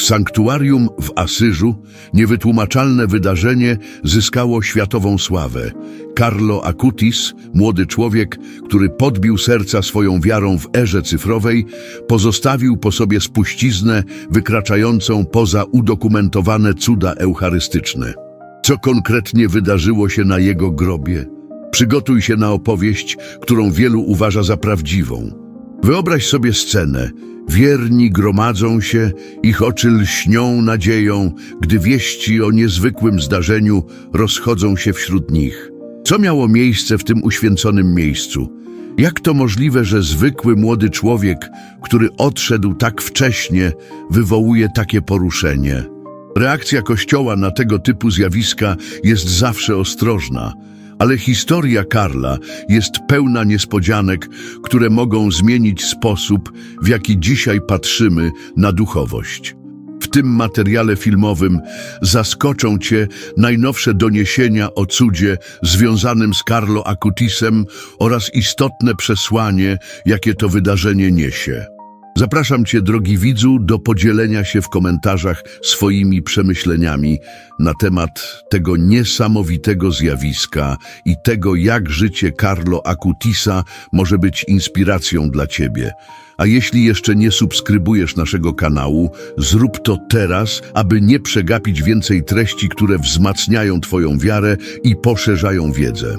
W sanktuarium w Asyżu niewytłumaczalne wydarzenie zyskało światową sławę. Carlo Acutis, młody człowiek, który podbił serca swoją wiarą w erze cyfrowej, pozostawił po sobie spuściznę wykraczającą poza udokumentowane cuda eucharystyczne. Co konkretnie wydarzyło się na jego grobie? Przygotuj się na opowieść, którą wielu uważa za prawdziwą. Wyobraź sobie scenę. Wierni gromadzą się, ich oczy lśnią nadzieją, gdy wieści o niezwykłym zdarzeniu rozchodzą się wśród nich. Co miało miejsce w tym uświęconym miejscu? Jak to możliwe, że zwykły młody człowiek, który odszedł tak wcześnie, wywołuje takie poruszenie? Reakcja Kościoła na tego typu zjawiska jest zawsze ostrożna, ale historia Karla jest pełna niespodzianek, które mogą zmienić sposób, w jaki dzisiaj patrzymy na duchowość. W tym materiale filmowym zaskoczą Cię najnowsze doniesienia o cudzie związanym z Carlo Acutisem oraz istotne przesłanie, jakie to wydarzenie niesie. Zapraszam Cię, drogi widzu, do podzielenia się w komentarzach swoimi przemyśleniami na temat tego niesamowitego zjawiska i tego, jak życie Carlo Acutisa może być inspiracją dla Ciebie. A jeśli jeszcze nie subskrybujesz naszego kanału, zrób to teraz, aby nie przegapić więcej treści, które wzmacniają Twoją wiarę i poszerzają wiedzę.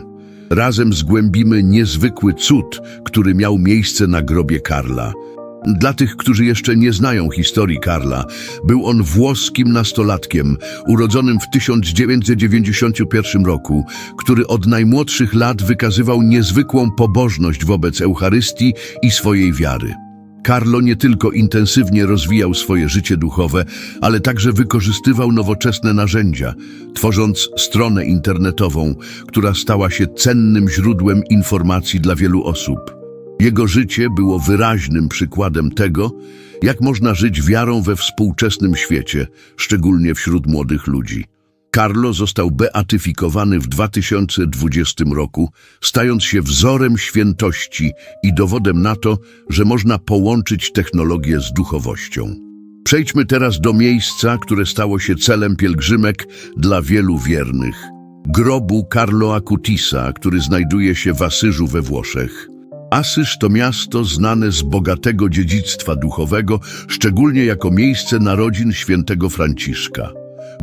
Razem zgłębimy niezwykły cud, który miał miejsce na grobie Karla. Dla tych, którzy jeszcze nie znają historii Karla, był on włoskim nastolatkiem, urodzonym w 1991 roku, który od najmłodszych lat wykazywał niezwykłą pobożność wobec Eucharystii i swojej wiary. Carlo nie tylko intensywnie rozwijał swoje życie duchowe, ale także wykorzystywał nowoczesne narzędzia, tworząc stronę internetową, która stała się cennym źródłem informacji dla wielu osób. Jego życie było wyraźnym przykładem tego, jak można żyć wiarą we współczesnym świecie, szczególnie wśród młodych ludzi. Carlo został beatyfikowany w 2020 roku, stając się wzorem świętości i dowodem na to, że można połączyć technologię z duchowością. Przejdźmy teraz do miejsca, które stało się celem pielgrzymek dla wielu wiernych. Grobu Carlo Acutisa, który znajduje się w Asyżu we Włoszech. Asyż to miasto znane z bogatego dziedzictwa duchowego, szczególnie jako miejsce narodzin świętego Franciszka.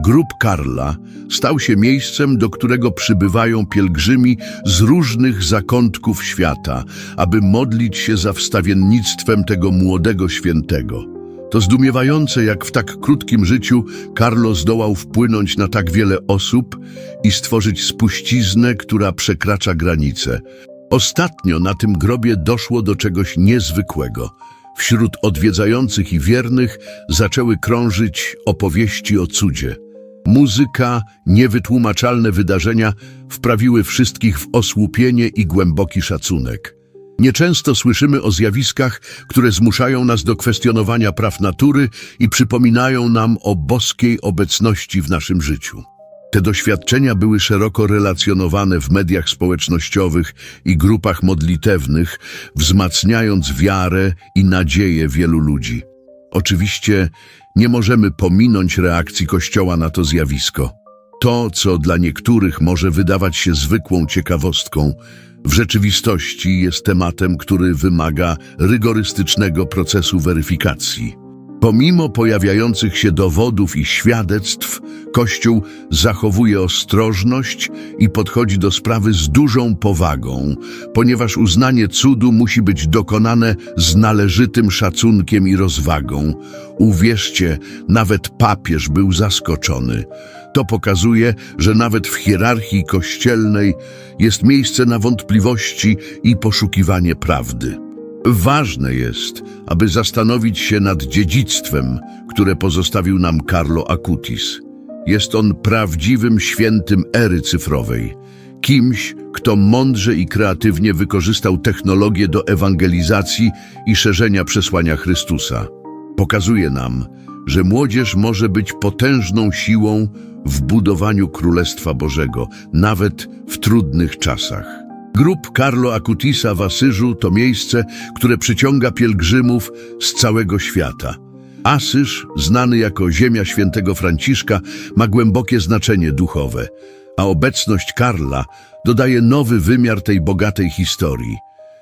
Grób Karla stał się miejscem, do którego przybywają pielgrzymi z różnych zakątków świata, aby modlić się za wstawiennictwem tego młodego świętego. To zdumiewające, jak w tak krótkim życiu Carlo zdołał wpłynąć na tak wiele osób i stworzyć spuściznę, która przekracza granice. Ostatnio na tym grobie doszło do czegoś niezwykłego. Wśród odwiedzających i wiernych zaczęły krążyć opowieści o cudzie. Muzyka, niewytłumaczalne wydarzenia wprawiły wszystkich w osłupienie i głęboki szacunek. Nieczęsto słyszymy o zjawiskach, które zmuszają nas do kwestionowania praw natury i przypominają nam o boskiej obecności w naszym życiu. Te doświadczenia były szeroko relacjonowane w mediach społecznościowych i grupach modlitewnych, wzmacniając wiarę i nadzieję wielu ludzi. Oczywiście nie możemy pominąć reakcji Kościoła na to zjawisko. To, co dla niektórych może wydawać się zwykłą ciekawostką, w rzeczywistości jest tematem, który wymaga rygorystycznego procesu weryfikacji. Pomimo pojawiających się dowodów i świadectw, Kościół zachowuje ostrożność i podchodzi do sprawy z dużą powagą, ponieważ uznanie cudu musi być dokonane z należytym szacunkiem i rozwagą. Uwierzcie, nawet papież był zaskoczony. To pokazuje, że nawet w hierarchii kościelnej jest miejsce na wątpliwości i poszukiwanie prawdy. Ważne jest, aby zastanowić się nad dziedzictwem, które pozostawił nam Carlo Acutis. Jest on prawdziwym świętym ery cyfrowej, kimś, kto mądrze i kreatywnie wykorzystał technologię do ewangelizacji i szerzenia przesłania Chrystusa. Pokazuje nam, że młodzież może być potężną siłą w budowaniu Królestwa Bożego, nawet w trudnych czasach. Grób Carlo Acutisa w Asyżu to miejsce, które przyciąga pielgrzymów z całego świata. Asyż, znany jako ziemia świętego Franciszka, ma głębokie znaczenie duchowe, a obecność Karla dodaje nowy wymiar tej bogatej historii.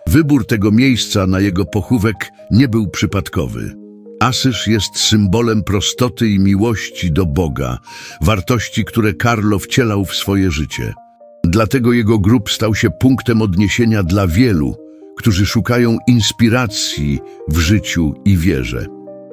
Wybór tego miejsca na jego pochówek nie był przypadkowy. Asyż jest symbolem prostoty i miłości do Boga, wartości, które Karlo wcielał w swoje życie. Dlatego jego grób stał się punktem odniesienia dla wielu, którzy szukają inspiracji w życiu i wierze.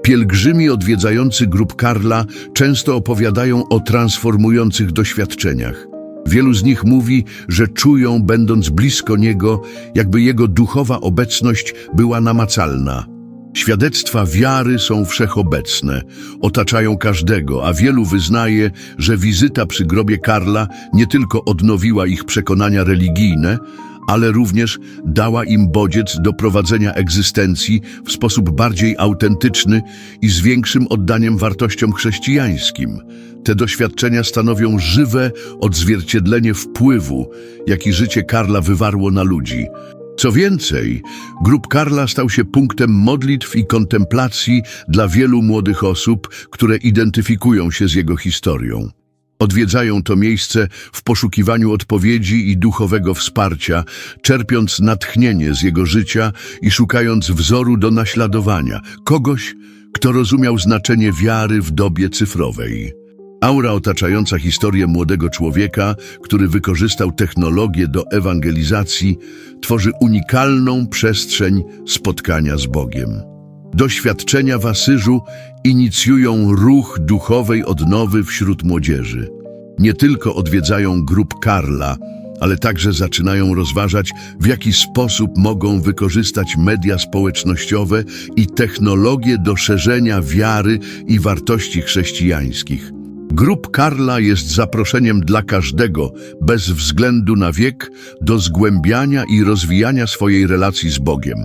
Pielgrzymi odwiedzający grób Karla często opowiadają o transformujących doświadczeniach. Wielu z nich mówi, że czują, będąc blisko niego, jakby jego duchowa obecność była namacalna. Świadectwa wiary są wszechobecne, otaczają każdego, a wielu wyznaje, że wizyta przy grobie Karla nie tylko odnowiła ich przekonania religijne, ale również dała im bodziec do prowadzenia egzystencji w sposób bardziej autentyczny i z większym oddaniem wartościom chrześcijańskim. Te doświadczenia stanowią żywe odzwierciedlenie wpływu, jaki życie Karla wywarło na ludzi. Co więcej, grób Karla stał się punktem modlitw i kontemplacji dla wielu młodych osób, które identyfikują się z jego historią. Odwiedzają to miejsce w poszukiwaniu odpowiedzi i duchowego wsparcia, czerpiąc natchnienie z jego życia i szukając wzoru do naśladowania, kogoś, kto rozumiał znaczenie wiary w dobie cyfrowej. Aura otaczająca historię młodego człowieka, który wykorzystał technologię do ewangelizacji, tworzy unikalną przestrzeń spotkania z Bogiem. Doświadczenia w Asyżu inicjują ruch duchowej odnowy wśród młodzieży. Nie tylko odwiedzają grup Karla, ale także zaczynają rozważać, w jaki sposób mogą wykorzystać media społecznościowe i technologie do szerzenia wiary i wartości chrześcijańskich. Grup Karla jest zaproszeniem dla każdego, bez względu na wiek, do zgłębiania i rozwijania swojej relacji z Bogiem.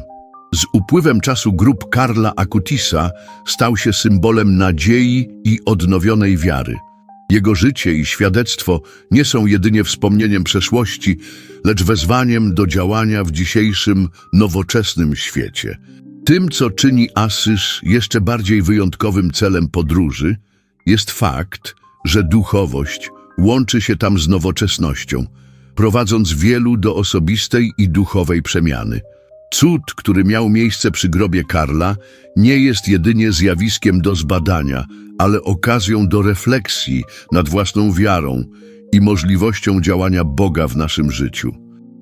Z upływem czasu grób Karla Akutisa stał się symbolem nadziei i odnowionej wiary. Jego życie i świadectwo nie są jedynie wspomnieniem przeszłości, lecz wezwaniem do działania w dzisiejszym, nowoczesnym świecie. Tym, co czyni Asyż jeszcze bardziej wyjątkowym celem podróży, jest fakt, że duchowość łączy się tam z nowoczesnością, prowadząc wielu do osobistej i duchowej przemiany. Cud, który miał miejsce przy grobie Karla, nie jest jedynie zjawiskiem do zbadania, ale okazją do refleksji nad własną wiarą i możliwością działania Boga w naszym życiu.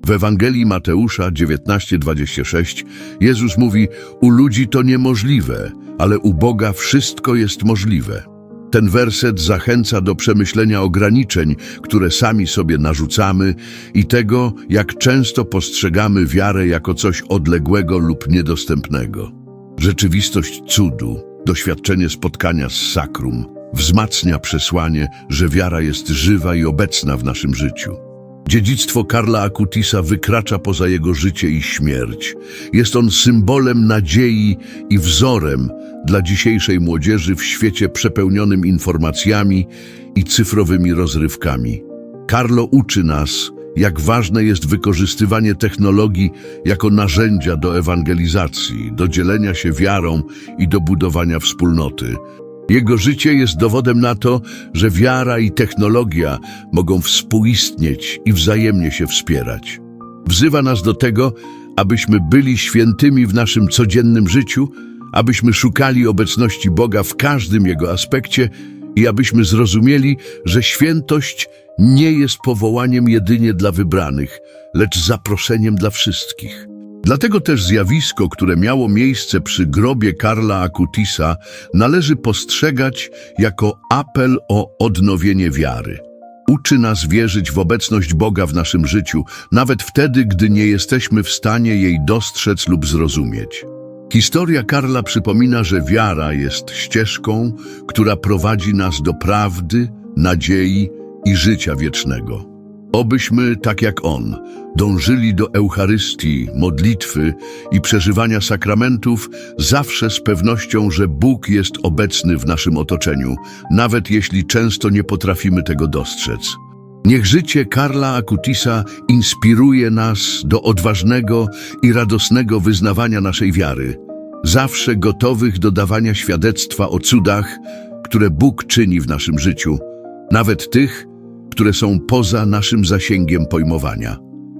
W Ewangelii Mateusza 19:26 Jezus mówi: U ludzi to niemożliwe, ale u Boga wszystko jest możliwe. Ten werset zachęca do przemyślenia ograniczeń, które sami sobie narzucamy i tego, jak często postrzegamy wiarę jako coś odległego lub niedostępnego. Rzeczywistość cudu, doświadczenie spotkania z sakrum, wzmacnia przesłanie, że wiara jest żywa i obecna w naszym życiu. Dziedzictwo Karla Akutisa wykracza poza jego życie i śmierć. Jest on symbolem nadziei i wzorem dla dzisiejszej młodzieży w świecie przepełnionym informacjami i cyfrowymi rozrywkami. Karlo uczy nas, jak ważne jest wykorzystywanie technologii jako narzędzia do ewangelizacji, do dzielenia się wiarą i do budowania wspólnoty. Jego życie jest dowodem na to, że wiara i technologia mogą współistnieć i wzajemnie się wspierać. Wzywa nas do tego, abyśmy byli świętymi w naszym codziennym życiu, abyśmy szukali obecności Boga w każdym Jego aspekcie i abyśmy zrozumieli, że świętość nie jest powołaniem jedynie dla wybranych, lecz zaproszeniem dla wszystkich. Dlatego też zjawisko, które miało miejsce przy grobie Karla Akutisa, należy postrzegać jako apel o odnowienie wiary. Uczy nas wierzyć w obecność Boga w naszym życiu, nawet wtedy, gdy nie jesteśmy w stanie jej dostrzec lub zrozumieć. Historia Karla przypomina, że wiara jest ścieżką, która prowadzi nas do prawdy, nadziei i życia wiecznego. Obyśmy, tak jak On, dążyli do Eucharystii, modlitwy i przeżywania sakramentów zawsze z pewnością, że Bóg jest obecny w naszym otoczeniu, nawet jeśli często nie potrafimy tego dostrzec. Niech życie Karla Akutisa inspiruje nas do odważnego i radosnego wyznawania naszej wiary. zawsze gotowych do dawania świadectwa o cudach, które Bóg czyni w naszym życiu, nawet tych, które są poza naszym zasięgiem pojmowania.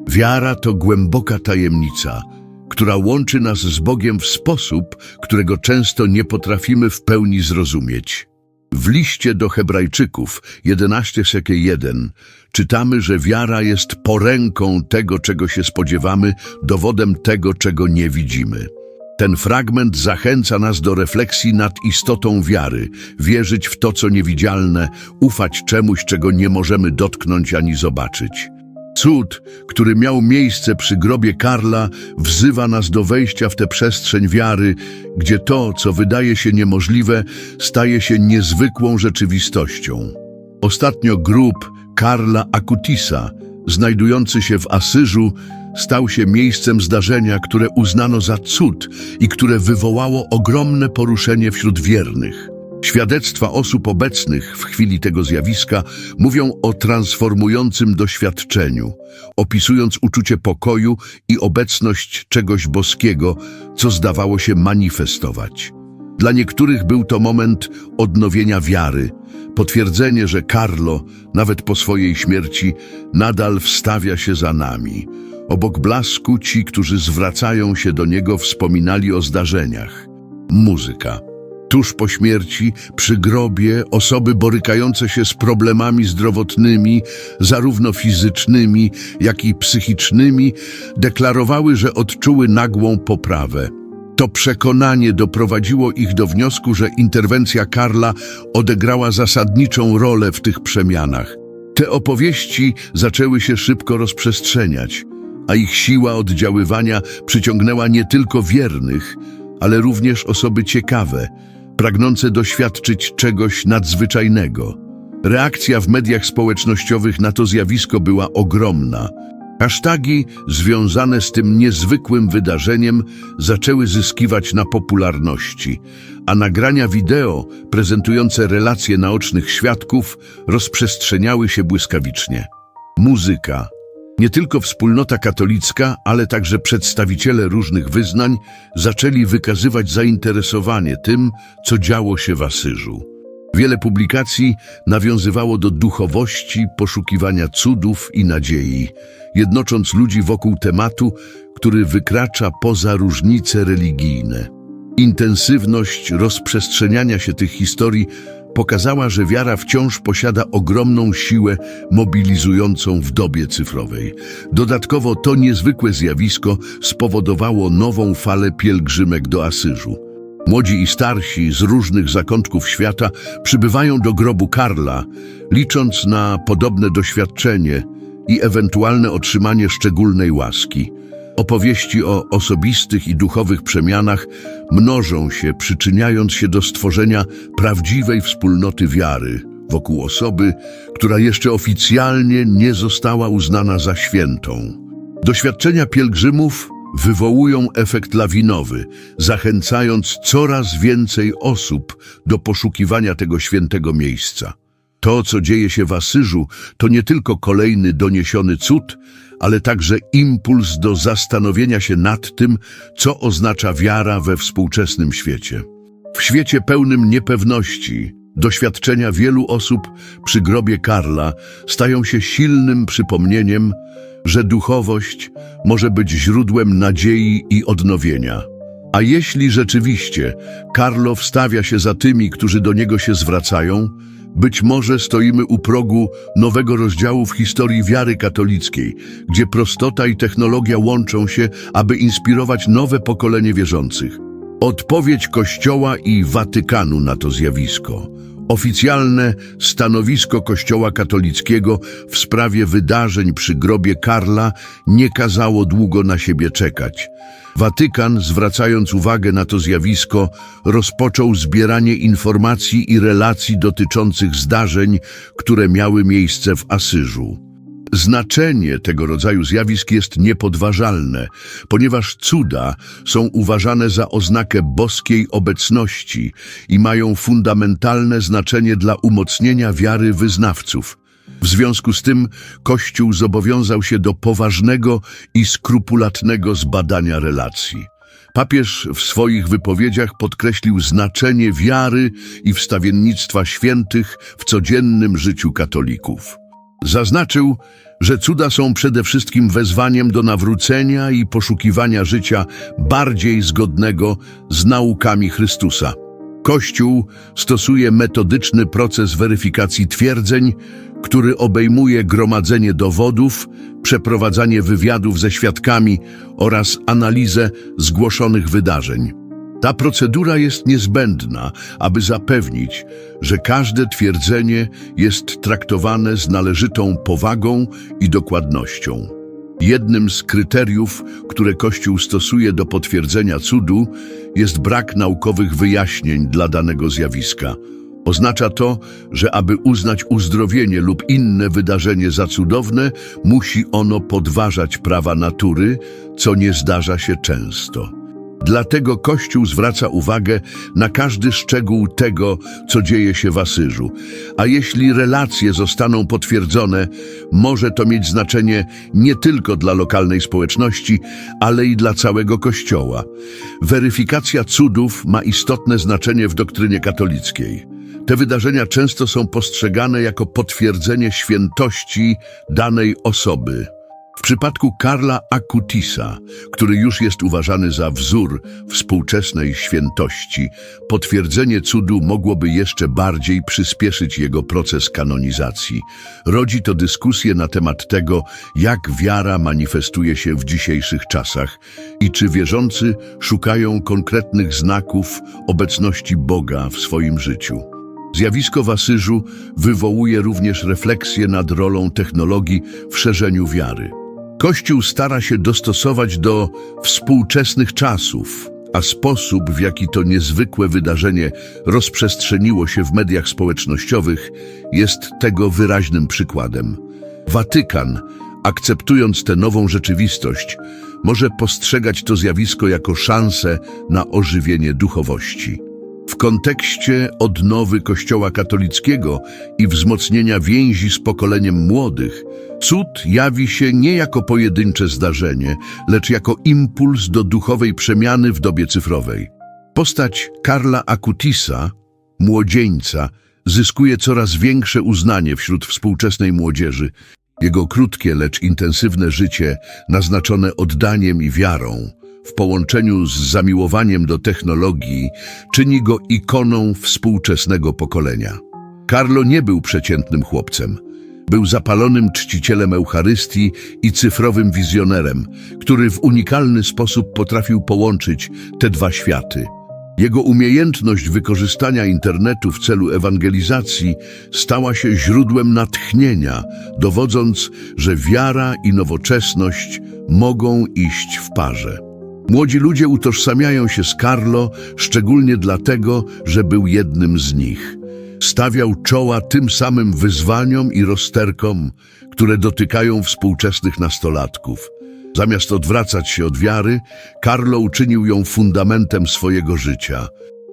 Wiara to głęboka tajemnica, która łączy nas z Bogiem w sposób, którego często nie potrafimy w pełni zrozumieć. W liście do Hebrajczyków 11 sekie 1 czytamy, że wiara jest poręką tego, czego się spodziewamy, dowodem tego, czego nie widzimy. Ten fragment zachęca nas do refleksji nad istotą wiary, wierzyć w to, co niewidzialne, ufać czemuś, czego nie możemy dotknąć ani zobaczyć. Cud, który miał miejsce przy grobie Karla, wzywa nas do wejścia w tę przestrzeń wiary, gdzie to, co wydaje się niemożliwe, staje się niezwykłą rzeczywistością. Ostatnio grób Karla Akutisa, znajdujący się w Asyżu, stał się miejscem zdarzenia, które uznano za cud i które wywołało ogromne poruszenie wśród wiernych. Świadectwa osób obecnych w chwili tego zjawiska mówią o transformującym doświadczeniu, opisując uczucie pokoju i obecność czegoś boskiego, co zdawało się manifestować. Dla niektórych był to moment odnowienia wiary, potwierdzenie, że Carlo, nawet po swojej śmierci, nadal wstawia się za nami. Obok blasku ci, którzy zwracają się do niego, wspominali o zdarzeniach. Muzyka. Tuż po śmierci, przy grobie, osoby borykające się z problemami zdrowotnymi, zarówno fizycznymi, jak i psychicznymi, deklarowały, że odczuły nagłą poprawę. To przekonanie doprowadziło ich do wniosku, że interwencja Karla odegrała zasadniczą rolę w tych przemianach. Te opowieści zaczęły się szybko rozprzestrzeniać, a ich siła oddziaływania przyciągnęła nie tylko wiernych, ale również osoby ciekawe, pragnące doświadczyć czegoś nadzwyczajnego. Reakcja w mediach społecznościowych na to zjawisko była ogromna. Hasztagi związane z tym niezwykłym wydarzeniem zaczęły zyskiwać na popularności, a nagrania wideo prezentujące relacje naocznych świadków rozprzestrzeniały się błyskawicznie. Muzyka. Nie tylko wspólnota katolicka, ale także przedstawiciele różnych wyznań zaczęli wykazywać zainteresowanie tym, co działo się w Asyżu. Wiele publikacji nawiązywało do duchowości, poszukiwania cudów i nadziei, jednocząc ludzi wokół tematu, który wykracza poza różnice religijne. Intensywność rozprzestrzeniania się tych historii pokazała, że wiara wciąż posiada ogromną siłę mobilizującą w dobie cyfrowej. Dodatkowo to niezwykłe zjawisko spowodowało nową falę pielgrzymek do Asyżu. Młodzi i starsi z różnych zakątków świata przybywają do grobu Karla, licząc na podobne doświadczenie i ewentualne otrzymanie szczególnej łaski. Opowieści o osobistych i duchowych przemianach mnożą się, przyczyniając się do stworzenia prawdziwej wspólnoty wiary wokół osoby, która jeszcze oficjalnie nie została uznana za świętą. Doświadczenia pielgrzymów wywołują efekt lawinowy, zachęcając coraz więcej osób do poszukiwania tego świętego miejsca. To, co dzieje się w Asyżu, to nie tylko kolejny doniesiony cud, ale także impuls do zastanowienia się nad tym, co oznacza wiara we współczesnym świecie. W świecie pełnym niepewności, doświadczenia wielu osób przy grobie Karla stają się silnym przypomnieniem, że duchowość może być źródłem nadziei i odnowienia. A jeśli rzeczywiście Karlo wstawia się za tymi, którzy do niego się zwracają, być może stoimy u progu nowego rozdziału w historii wiary katolickiej, gdzie prostota i technologia łączą się, aby inspirować nowe pokolenie wierzących. Odpowiedź Kościoła i Watykanu na to zjawisko. Oficjalne stanowisko Kościoła katolickiego w sprawie wydarzeń przy grobie Karla nie kazało długo na siebie czekać. Watykan, zwracając uwagę na to zjawisko, rozpoczął zbieranie informacji i relacji dotyczących zdarzeń, które miały miejsce w Asyżu. Znaczenie tego rodzaju zjawisk jest niepodważalne, ponieważ cuda są uważane za oznakę boskiej obecności i mają fundamentalne znaczenie dla umocnienia wiary wyznawców. W związku z tym Kościół zobowiązał się do poważnego i skrupulatnego zbadania relacji. Papież w swoich wypowiedziach podkreślił znaczenie wiary i wstawiennictwa świętych w codziennym życiu katolików. Zaznaczył, że cuda są przede wszystkim wezwaniem do nawrócenia i poszukiwania życia bardziej zgodnego z naukami Chrystusa. Kościół stosuje metodyczny proces weryfikacji twierdzeń, który obejmuje gromadzenie dowodów, przeprowadzanie wywiadów ze świadkami oraz analizę zgłoszonych wydarzeń. Ta procedura jest niezbędna, aby zapewnić, że każde twierdzenie jest traktowane z należytą powagą i dokładnością. Jednym z kryteriów, które Kościół stosuje do potwierdzenia cudu, jest brak naukowych wyjaśnień dla danego zjawiska. Oznacza to, że aby uznać uzdrowienie lub inne wydarzenie za cudowne, musi ono podważać prawa natury, co nie zdarza się często. Dlatego Kościół zwraca uwagę na każdy szczegół tego, co dzieje się w Asyżu. A jeśli relacje zostaną potwierdzone, może to mieć znaczenie nie tylko dla lokalnej społeczności, ale i dla całego Kościoła. Weryfikacja cudów ma istotne znaczenie w doktrynie katolickiej. Te wydarzenia często są postrzegane jako potwierdzenie świętości danej osoby. W przypadku Karla Akutisa, który już jest uważany za wzór współczesnej świętości, potwierdzenie cudu mogłoby jeszcze bardziej przyspieszyć jego proces kanonizacji. Rodzi to dyskusję na temat tego, jak wiara manifestuje się w dzisiejszych czasach i czy wierzący szukają konkretnych znaków obecności Boga w swoim życiu. Zjawisko w Asyżu wywołuje również refleksję nad rolą technologii w szerzeniu wiary. Kościół stara się dostosować do współczesnych czasów, a sposób, w jaki to niezwykłe wydarzenie rozprzestrzeniło się w mediach społecznościowych, jest tego wyraźnym przykładem. Watykan, akceptując tę nową rzeczywistość, może postrzegać to zjawisko jako szansę na ożywienie duchowości. W kontekście odnowy Kościoła katolickiego i wzmocnienia więzi z pokoleniem młodych, cud jawi się nie jako pojedyncze zdarzenie, lecz jako impuls do duchowej przemiany w dobie cyfrowej. Postać Karla Akutisa, młodzieńca, zyskuje coraz większe uznanie wśród współczesnej młodzieży. Jego krótkie, lecz intensywne życie, naznaczone oddaniem i wiarą, w połączeniu z zamiłowaniem do technologii, czyni go ikoną współczesnego pokolenia. Carlo nie był przeciętnym chłopcem. Był zapalonym czcicielem Eucharystii i cyfrowym wizjonerem, który w unikalny sposób potrafił połączyć te dwa światy. Jego umiejętność wykorzystania internetu w celu ewangelizacji stała się źródłem natchnienia, dowodząc, że wiara i nowoczesność mogą iść w parze. Młodzi ludzie utożsamiają się z Carlo szczególnie dlatego, że był jednym z nich. Stawiał czoła tym samym wyzwaniom i rozterkom, które dotykają współczesnych nastolatków. Zamiast odwracać się od wiary, Carlo uczynił ją fundamentem swojego życia.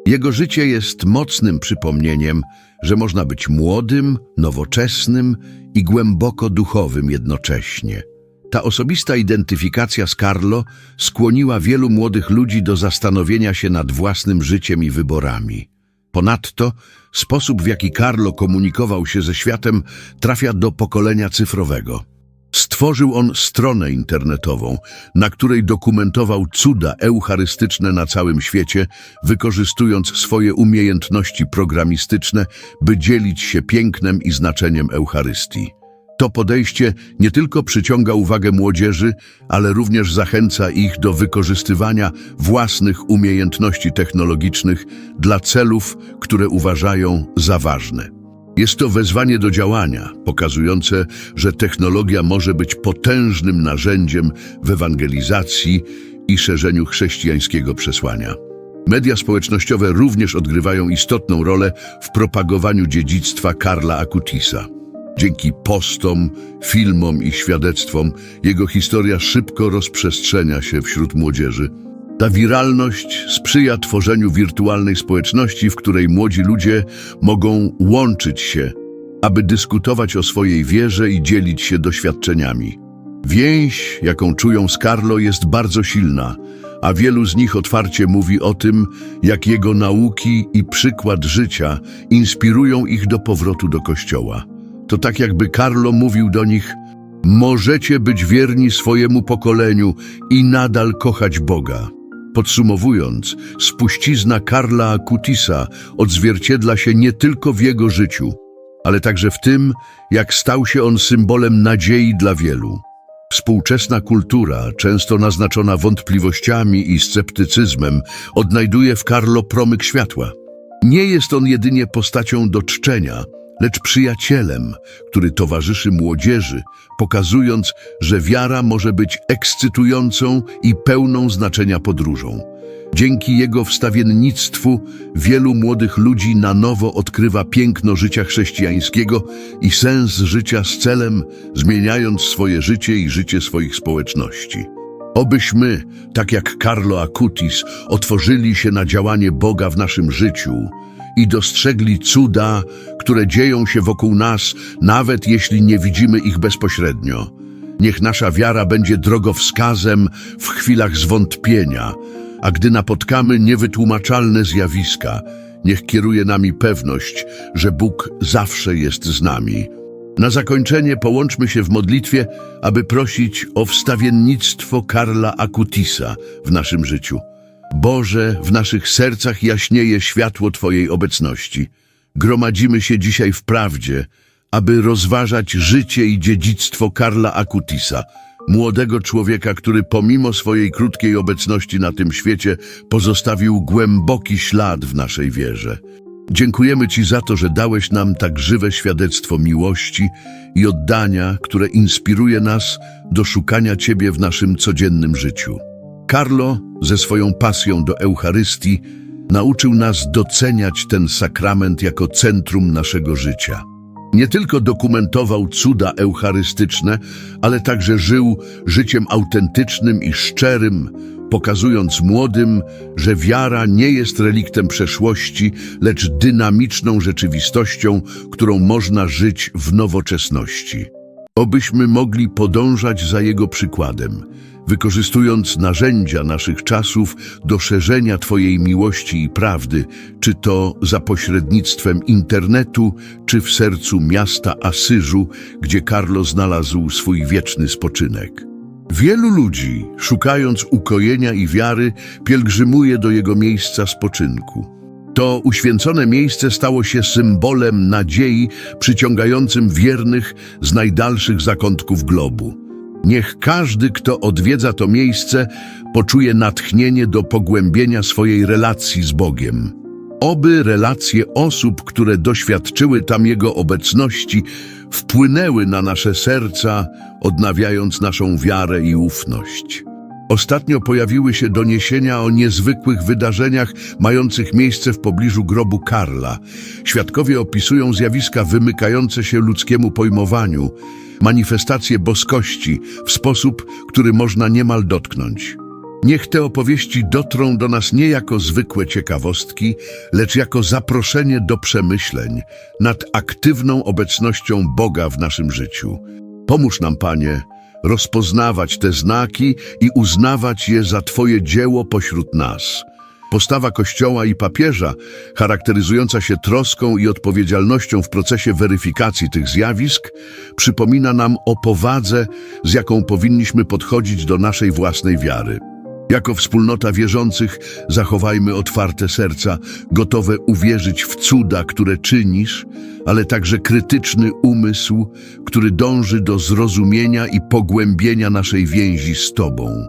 Jego życie jest mocnym przypomnieniem, że można być młodym, nowoczesnym i głęboko duchowym jednocześnie. Ta osobista identyfikacja z Carlo skłoniła wielu młodych ludzi do zastanowienia się nad własnym życiem i wyborami. Ponadto sposób, w jaki Carlo komunikował się ze światem, trafia do pokolenia cyfrowego. Stworzył on stronę internetową, na której dokumentował cuda eucharystyczne na całym świecie, wykorzystując swoje umiejętności programistyczne, by dzielić się pięknem i znaczeniem Eucharystii. To podejście nie tylko przyciąga uwagę młodzieży, ale również zachęca ich do wykorzystywania własnych umiejętności technologicznych dla celów, które uważają za ważne. Jest to wezwanie do działania, pokazujące, że technologia może być potężnym narzędziem w ewangelizacji i szerzeniu chrześcijańskiego przesłania. Media społecznościowe również odgrywają istotną rolę w propagowaniu dziedzictwa Karla Akutisa. Dzięki postom, filmom i świadectwom jego historia szybko rozprzestrzenia się wśród młodzieży. Ta wiralność sprzyja tworzeniu wirtualnej społeczności, w której młodzi ludzie mogą łączyć się, aby dyskutować o swojej wierze i dzielić się doświadczeniami. Więź, jaką czują z Carlo, jest bardzo silna, a wielu z nich otwarcie mówi o tym, jak jego nauki i przykład życia inspirują ich do powrotu do Kościoła. To tak jakby Carlo mówił do nich, możecie być wierni swojemu pokoleniu i nadal kochać Boga. Podsumowując, spuścizna Karla Akutisa odzwierciedla się nie tylko w jego życiu, ale także w tym, jak stał się on symbolem nadziei dla wielu. Współczesna kultura, często naznaczona wątpliwościami i sceptycyzmem, odnajduje w Carlo promyk światła. Nie jest on jedynie postacią do czczenia, lecz przyjacielem, który towarzyszy młodzieży, pokazując, że wiara może być ekscytującą i pełną znaczenia podróżą. Dzięki jego wstawiennictwu wielu młodych ludzi na nowo odkrywa piękno życia chrześcijańskiego i sens życia z celem, zmieniając swoje życie i życie swoich społeczności. Obyśmy, tak jak Carlo Acutis, otworzyli się na działanie Boga w naszym życiu i dostrzegli cuda, które dzieją się wokół nas, nawet jeśli nie widzimy ich bezpośrednio. Niech nasza wiara będzie drogowskazem w chwilach zwątpienia, a gdy napotkamy niewytłumaczalne zjawiska, niech kieruje nami pewność, że Bóg zawsze jest z nami. Na zakończenie połączmy się w modlitwie, aby prosić o wstawiennictwo Karla Akutisa w naszym życiu. Boże, w naszych sercach jaśnieje światło Twojej obecności. Gromadzimy się dzisiaj w prawdzie, aby rozważać życie i dziedzictwo Karla Akutisa, młodego człowieka, który pomimo swojej krótkiej obecności na tym świecie pozostawił głęboki ślad w naszej wierze. Dziękujemy Ci za to, że dałeś nam tak żywe świadectwo miłości i oddania, które inspiruje nas do szukania Ciebie w naszym codziennym życiu. Carlo, ze swoją pasją do Eucharystii, nauczył nas doceniać ten sakrament jako centrum naszego życia. Nie tylko dokumentował cuda eucharystyczne, ale także żył życiem autentycznym i szczerym, pokazując młodym, że wiara nie jest reliktem przeszłości, lecz dynamiczną rzeczywistością, którą można żyć w nowoczesności. Obyśmy mogli podążać za jego przykładem, wykorzystując narzędzia naszych czasów do szerzenia Twojej miłości i prawdy, czy to za pośrednictwem internetu, czy w sercu miasta Asyżu, gdzie Carlo znalazł swój wieczny spoczynek. Wielu ludzi, szukając ukojenia i wiary, pielgrzymuje do jego miejsca spoczynku. To uświęcone miejsce stało się symbolem nadziei przyciągającym wiernych z najdalszych zakątków globu. Niech każdy, kto odwiedza to miejsce, poczuje natchnienie do pogłębienia swojej relacji z Bogiem. Oby relacje osób, które doświadczyły tam Jego obecności, wpłynęły na nasze serca, odnawiając naszą wiarę i ufność. Ostatnio pojawiły się doniesienia o niezwykłych wydarzeniach mających miejsce w pobliżu grobu Karla. Świadkowie opisują zjawiska wymykające się ludzkiemu pojmowaniu, manifestacje boskości w sposób, który można niemal dotknąć. Niech te opowieści dotrą do nas nie jako zwykłe ciekawostki, lecz jako zaproszenie do przemyśleń nad aktywną obecnością Boga w naszym życiu. Pomóż nam, Panie, rozpoznawać te znaki i uznawać je za Twoje dzieło pośród nas. Postawa Kościoła i papieża, charakteryzująca się troską i odpowiedzialnością w procesie weryfikacji tych zjawisk, przypomina nam o powadze, z jaką powinniśmy podchodzić do naszej własnej wiary. Jako wspólnota wierzących zachowajmy otwarte serca, gotowe uwierzyć w cuda, które czynisz, ale także krytyczny umysł, który dąży do zrozumienia i pogłębienia naszej więzi z Tobą.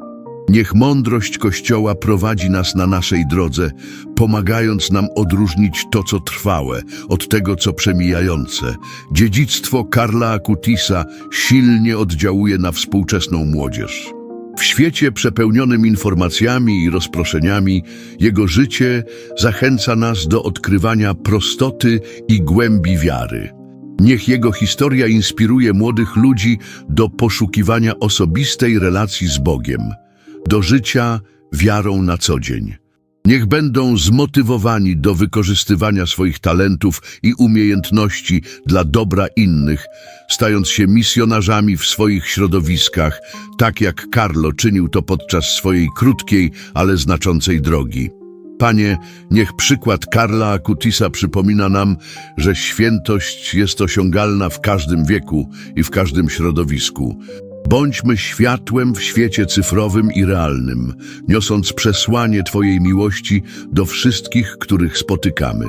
Niech mądrość Kościoła prowadzi nas na naszej drodze, pomagając nam odróżnić to, co trwałe, od tego, co przemijające. Dziedzictwo Karla Akutisa silnie oddziałuje na współczesną młodzież. W świecie przepełnionym informacjami i rozproszeniami, jego życie zachęca nas do odkrywania prostoty i głębi wiary. Niech jego historia inspiruje młodych ludzi do poszukiwania osobistej relacji z Bogiem, do życia wiarą na co dzień. Niech będą zmotywowani do wykorzystywania swoich talentów i umiejętności dla dobra innych, stając się misjonarzami w swoich środowiskach, tak jak Carlo czynił to podczas swojej krótkiej, ale znaczącej drogi. Panie, niech przykład Karla Akutisa przypomina nam, że świętość jest osiągalna w każdym wieku i w każdym środowisku. Bądźmy światłem w świecie cyfrowym i realnym, niosąc przesłanie Twojej miłości do wszystkich, których spotykamy.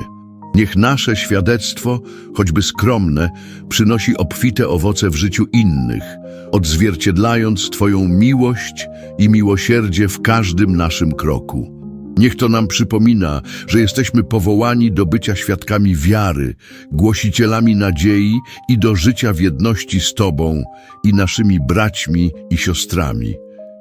Niech nasze świadectwo, choćby skromne, przynosi obfite owoce w życiu innych, odzwierciedlając Twoją miłość i miłosierdzie w każdym naszym kroku. Niech to nam przypomina, że jesteśmy powołani do bycia świadkami wiary, głosicielami nadziei i do życia w jedności z Tobą i naszymi braćmi i siostrami.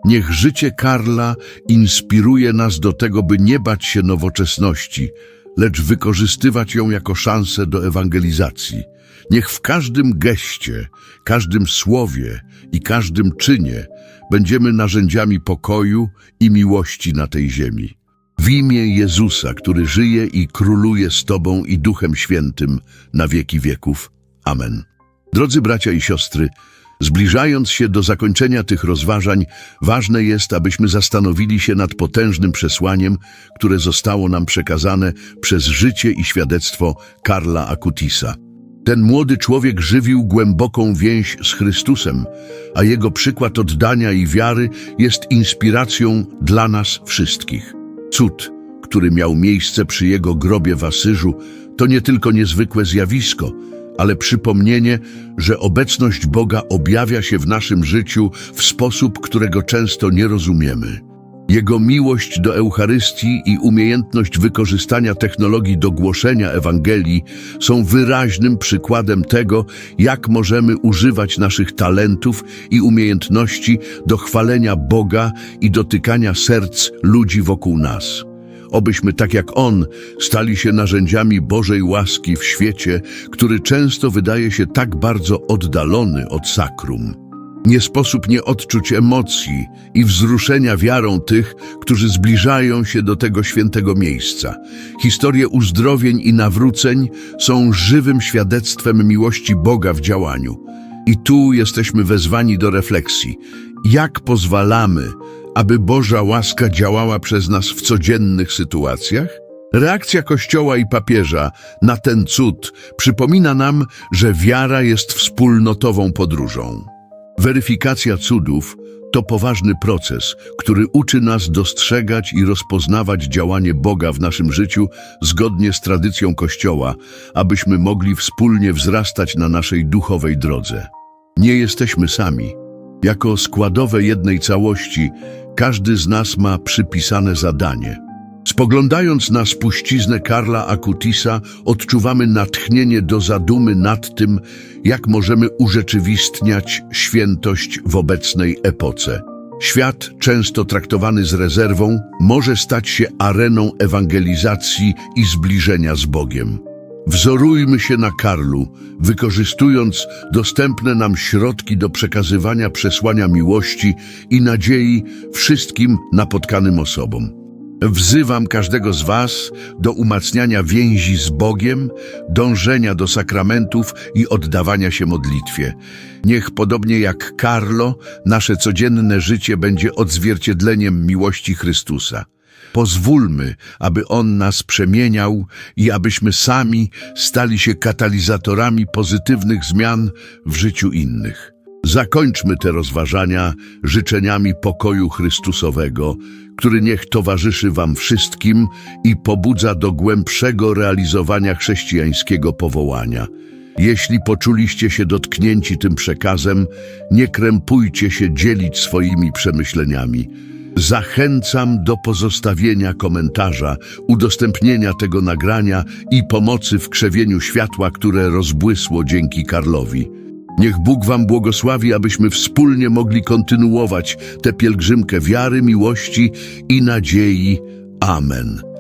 Niech życie Karla inspiruje nas do tego, by nie bać się nowoczesności, lecz wykorzystywać ją jako szansę do ewangelizacji. Niech w każdym geście, każdym słowie i każdym czynie będziemy narzędziami pokoju i miłości na tej ziemi. W imię Jezusa, który żyje i króluje z Tobą i Duchem Świętym na wieki wieków. Amen. Drodzy bracia i siostry, zbliżając się do zakończenia tych rozważań, ważne jest, abyśmy zastanowili się nad potężnym przesłaniem, które zostało nam przekazane przez życie i świadectwo Karla Akutisa. Ten młody człowiek żywił głęboką więź z Chrystusem, a jego przykład oddania i wiary jest inspiracją dla nas wszystkich. Cud, który miał miejsce przy jego grobie w Asyżu, to nie tylko niezwykłe zjawisko, ale przypomnienie, że obecność Boga objawia się w naszym życiu w sposób, którego często nie rozumiemy. Jego miłość do Eucharystii i umiejętność wykorzystania technologii do głoszenia Ewangelii są wyraźnym przykładem tego, jak możemy używać naszych talentów i umiejętności do chwalenia Boga i dotykania serc ludzi wokół nas. Obyśmy tak jak On stali się narzędziami Bożej łaski w świecie, który często wydaje się tak bardzo oddalony od sakrum. Nie sposób nie odczuć emocji i wzruszenia wiarą tych, którzy zbliżają się do tego świętego miejsca. Historie uzdrowień i nawróceń są żywym świadectwem miłości Boga w działaniu. I tu jesteśmy wezwani do refleksji. Jak pozwalamy, aby Boża łaska działała przez nas w codziennych sytuacjach? Reakcja Kościoła i papieża na ten cud przypomina nam, że wiara jest wspólnotową podróżą. Weryfikacja cudów to poważny proces, który uczy nas dostrzegać i rozpoznawać działanie Boga w naszym życiu zgodnie z tradycją Kościoła, abyśmy mogli wspólnie wzrastać na naszej duchowej drodze. Nie jesteśmy sami. Jako składowe jednej całości, każdy z nas ma przypisane zadanie. Spoglądając na spuściznę Karla Akutisa, odczuwamy natchnienie do zadumy nad tym, jak możemy urzeczywistniać świętość w obecnej epoce. Świat, często traktowany z rezerwą, może stać się areną ewangelizacji i zbliżenia z Bogiem. Wzorujmy się na Karlu, wykorzystując dostępne nam środki do przekazywania przesłania miłości i nadziei wszystkim napotkanym osobom. Wzywam każdego z Was do umacniania więzi z Bogiem, dążenia do sakramentów i oddawania się modlitwie. Niech podobnie jak Karlo, nasze codzienne życie będzie odzwierciedleniem miłości Chrystusa. Pozwólmy, aby On nas przemieniał i abyśmy sami stali się katalizatorami pozytywnych zmian w życiu innych. Zakończmy te rozważania życzeniami pokoju Chrystusowego, który niech towarzyszy Wam wszystkim i pobudza do głębszego realizowania chrześcijańskiego powołania. Jeśli poczuliście się dotknięci tym przekazem, nie krępujcie się dzielić swoimi przemyśleniami. Zachęcam do pozostawienia komentarza, udostępnienia tego nagrania i pomocy w krzewieniu światła, które rozbłysło dzięki Karlowi. Niech Bóg Wam błogosławi, abyśmy wspólnie mogli kontynuować tę pielgrzymkę wiary, miłości i nadziei. Amen.